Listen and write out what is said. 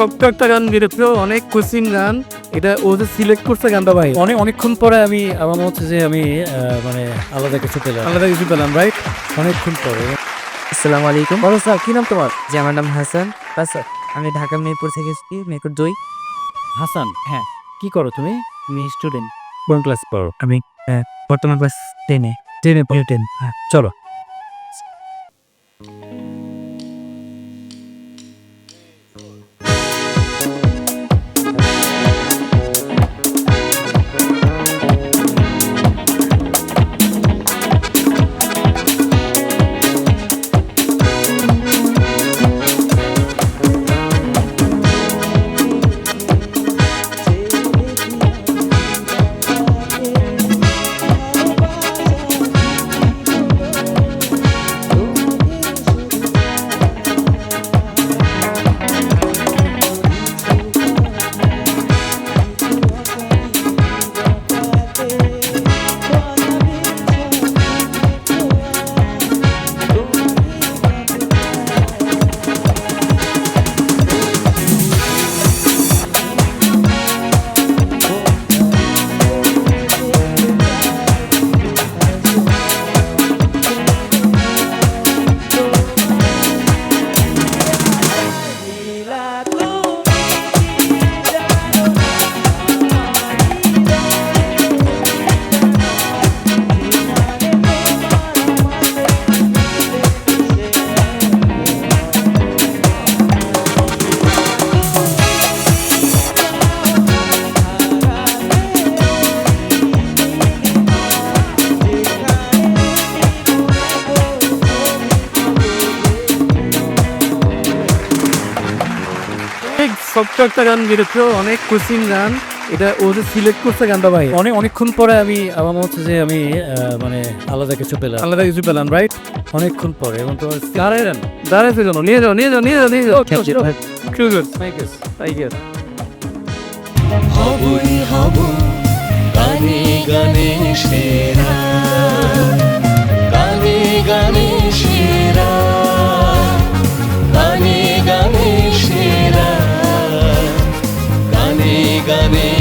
ছোট্ট একটা গান বেরোচ্ছে অনেক কোচিং গান। এটা ও যে সিলেক্ট করছে গানটা ভাই। অনেক অনেকক্ষণ পরে আমি আমার মনে হচ্ছে যে আমি আহ, মানে আলাদা কিছু পেলাম। আলাদা কিছু পেলাম রাইট অনেকক্ষণ পরে। আসসালামু আলাইকুম। বলো স্যার কি নাম তোমার? জি আমার নাম হাসান। স্যার আমি ঢাকা মিরপুর থেকে এসেছি মিরপুর দুই। হাসান? হ্যাঁ। কি করো তুমি? আমি স্টুডেন্ট কোন ক্লাস পড়ো? আমি বর্তমান ক্লাস টেনে টেনে টেন হ্যাঁ। চলো একটা গান বেরোচ্ছে অনেক কোচিং গান। এটা ও যে সিলেক্ট করছে গানটা ভাই। অনেক অনেকক্ষণ পরে আমি আমার মনে হচ্ছে যে আমি মানে আলাদা কিছু পেলাম। আলাদা কিছু পেলাম রাইট অনেকক্ষণ পরে এবং তো দাঁড়াই দাঁড়াইছে কেন নিয়ে যাও নিয়ে যাও নিয়ে যাও নিয়ে যাও। ভাই, সুযোগ থ্যাংক ইউ থ্যাংক ইউ হবই হব গানে গানে সেরা। caminho.